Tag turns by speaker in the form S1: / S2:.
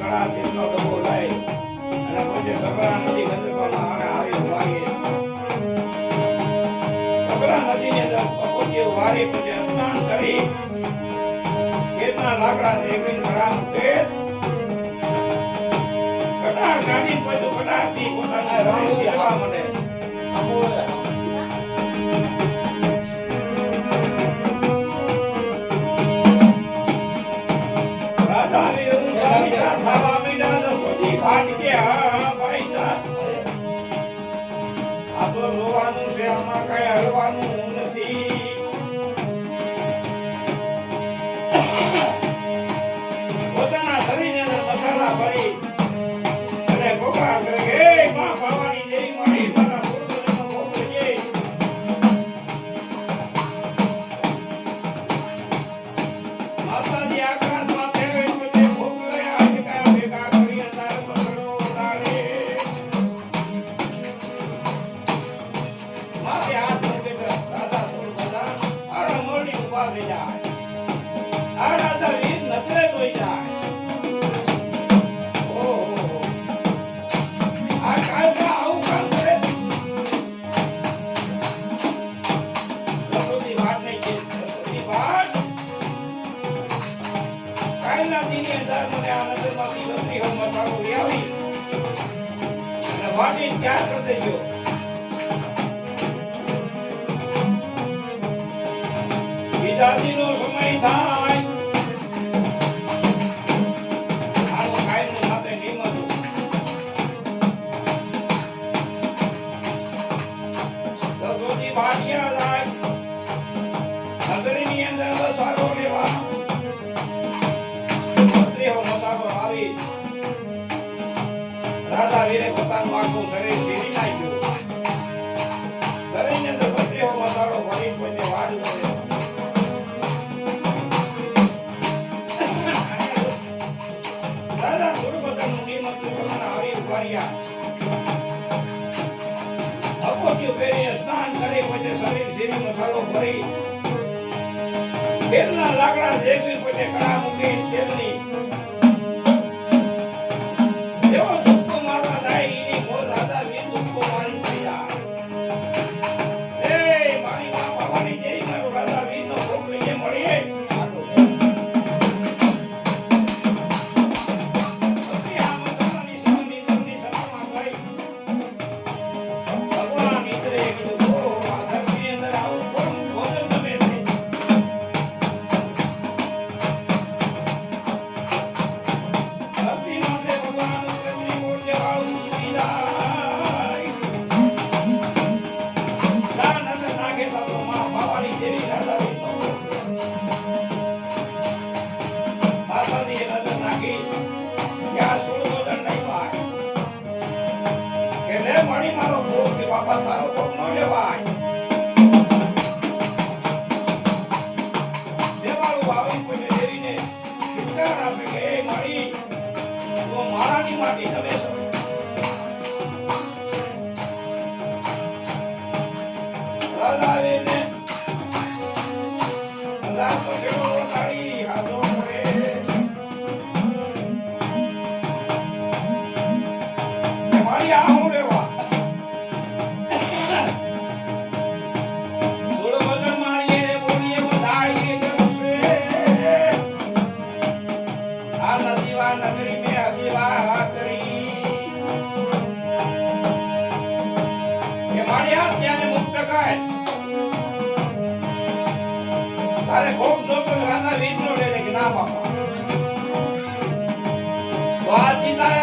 S1: કળા તેમનો ડબો લાય અને પછી કબરા નદી બંદરકામાં આને આવ્યો વાગે કરી. ખેતના લાકડા દેખી કળા મૂકે. કડા ગાડી પછી પોતાના રાહ મને આમાં કઈ હલવાનું વાસી ત્યાગ કરી દેજો બીજા સમય થાય દાદા વીરે પોતાનું આખું શરીર ફેરી નાખ્યું. શરીરને તો પત્રીઓ મસાલો ફરી કોઈને વાડ ન દાદા ગુરુ ભગવાનનું નિમંત્રણ ભગવાન હરી ઉભાર્યા અપોક્યું પહેરીને સ્નાન કરી પછી શરીર ધીરે મસાલો ફરી તેલના લાકડા દેખવી પછી કળા મૂકી તેલની. એવો મણી મારો ભોગ બાપા તારો ભોગ લેવાય દેવાળું ભાવી કોઈને દેવીને માટી હવે રાધાવેને રાધો જેવો સાડી હાથો મારી આવું લેવા હત્યાને મુક્ત કર તારે ખૂબ જોતો રાધા વીજ નો કે ના બાપા તો તારે